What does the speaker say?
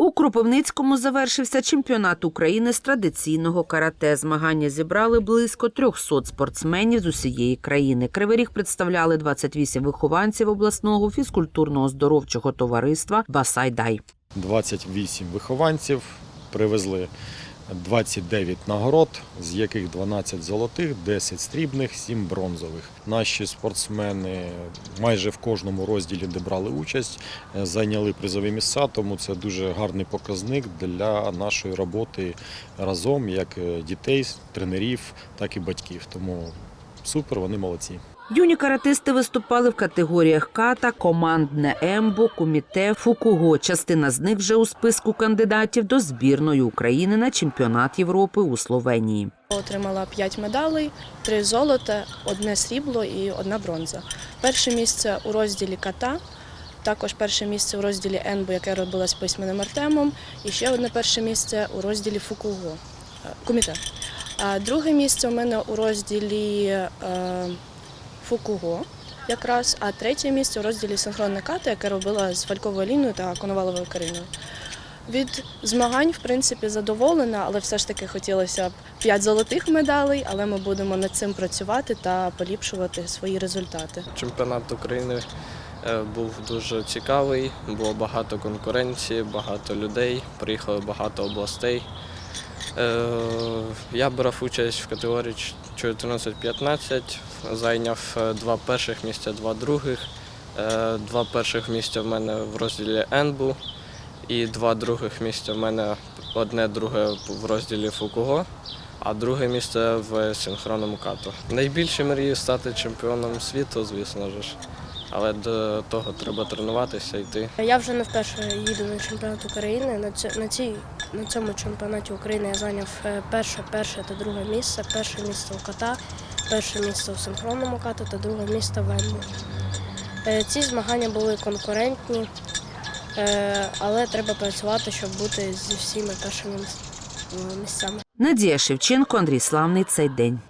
У Кропивницькому завершився чемпіонат України з традиційного карате. Змагання зібрали близько 300 спортсменів з усієї країни. Кривий Ріг представляли 28 вихованців обласного фізкультурно-оздоровчого товариства Басайдай. 28 вихованців привезли 29 нагород, з яких 12 золотих, 10 срібних, 7 бронзових. Наші спортсмени майже в кожному розділі, де брали участь, е, зайняли призові місця, тому це дуже гарний показник для нашої роботи разом, як е, дітей, тренерів, так і батьків. Тому супер, вони молодці. Юні каратисти виступали в категоріях ката, командне ембо, куміте, фукуго. Частина з них вже у списку кандидатів до збірної України на чемпіонат Європи у Словенії. Отримала 5 медалей, 3 золота, одне срібло і одна бронза. Перше місце у розділі ката, також перше місце у розділі енбо, яке робила з письменним Артемом, і ще одне перше місце у розділі фукуго, е, куміте. А друге місце у мене у розділі е, фукуго. Якраз, а третє місце у розділі синхронне ката, яке робила з фальковою ліною та коноваловою кариною. Від змагань, в принципі, задоволена, але все ж таки хотілося б 5 золотих медалей, але ми будемо над цим працювати та поліпшувати свої результати. Чемпіонат України е, був дуже цікавий, було багато конкуренції, багато людей, приїхало багато областей. Е, Я брав участь в категорії 14-15, зайняв е, два перших місця, два других. Е, Два перших місця в мене в розділі ЕНБУ і два других місця в мене одне друге в розділі Фукуго, а друге місце в синхронному кату. Найбільше мрію стати чемпіоном світу, звісно ж. Але до того треба тренуватися йти. Я вже не вперше їду на чемпіонат України. На, ці- на, цій, на цьому чемпіонаті України я зайняв е, перше, перше та друге місце. Перше місце у ката, перше місце у синхронному кату та друге місце в Ембу. Е, Ці змагання були конкурентні, е, але треба працювати, щоб бути зі всіма першими міс- місцями. Надія Шевченко, Андрій Славний. Цей день.